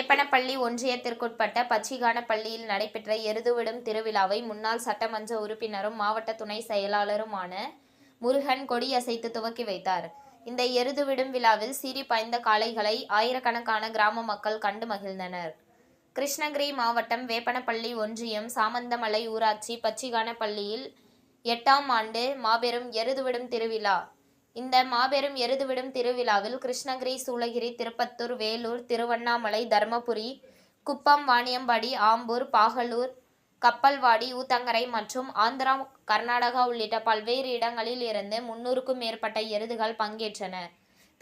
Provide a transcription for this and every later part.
வேப்பனப்பள்ளி ஒன்றியத்திற்குட்பட்ட பச்சிகானப்பள்ளியில் நடைபெற்ற எருதுவிடும் திருவிழாவை முன்னாள் சட்டமன்ற உறுப்பினரும் மாவட்ட துணை செயலாளருமான முருகன் கொடியசைத்து துவக்கி வைத்தார். இந்த எருதுவிடும் விழாவில் சீறி பாய்ந்த காளைகளை ஆயிரக்கணக்கான கிராம மக்கள் கண்டு மகிழ்ந்தனர். கிருஷ்ணகிரி மாவட்டம் வேப்பனப்பள்ளி ஒன்றியம் சாமந்தமலை ஊராட்சி பச்சிகானப்பள்ளியில் எட்டாம் ஆண்டு மாபெரும் எருதுவிடும் திருவிழா இந்த மாபெரும் எருதுவிடும் திருவிழாவில் கிருஷ்ணகிரி சூளகிரி திருப்பத்தூர் வேலூர் திருவண்ணாமலை தர்மபுரி குப்பம் வாணியம்பாடி ஆம்பூர் பாகலூர் கப்பல்வாடி ஊத்தங்கரை மற்றும் ஆந்திரா கர்நாடகா உள்ளிட்ட பல்வேறு இடங்களில் இருந்து முன்னூறுக்கும் மேற்பட்ட எருதுகள் பங்கேற்றன.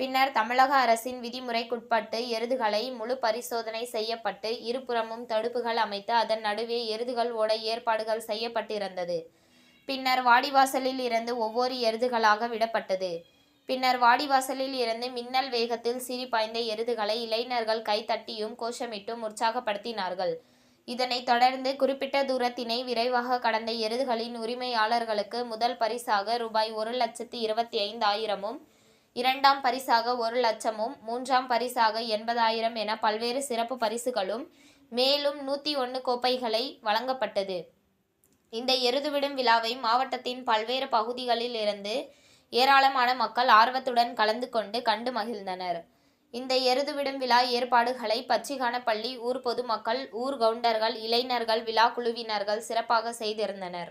பின்னர் தமிழக அரசின் விதிமுறைக்குட்பட்டு எருதுகளை முழு பரிசோதனை செய்யப்பட்டு இருபுறமும் தடுப்புகள் அமைத்து அதன் நடுவே எருதுகள் ஓட ஏற்பாடுகள் செய்யப்பட்டிருந்தது. பின்னர் வாடிவாசலில் இருந்து ஒவ்வொரு எருதுகளாக விடப்பட்டது. பின்னர் வாடிவாசலில் இருந்து மின்னல் வேகத்தில் சிரிபாய்ந்த எருதுகளை இளைஞர்கள் கைத்தட்டியும் கோஷமிட்டும் உற்சாகப்படுத்தினார்கள். இதனைத் தொடர்ந்து குறிப்பிட்ட தூரத்தினை விரைவாக கடந்த எருதுகளின் உரிமையாளர்களுக்கு முதல் பரிசாக ரூபாய் ஒரு லட்சத்து இருபத்தி ஐந்து ஆயிரமும் இரண்டாம் பரிசாக ஒரு லட்சமும் மூன்றாம் பரிசாக எண்பதாயிரம் என பல்வேறு சிறப்பு பரிசுகளும் மேலும் நூற்றி ஒன்று கோப்பைகளை வழங்கப்பட்டது. இந்த எருதுவிடும் விழாவை மாவட்டத்தின் பல்வேறு பகுதிகளில் இருந்து ஏராளமான மக்கள் ஆர்வத்துடன் கலந்து கொண்டு கண்டு மகிழ்ந்தனர் இந்த எருதுவிடும் விழா ஏற்பாடுகளை பச்சிகானப்பள்ளி ஊர் பொதுமக்கள் ஊர் கவுண்டர்கள் இளைஞர்கள் விழா குழுவினர்கள் சிறப்பாக செய்திருந்தனர்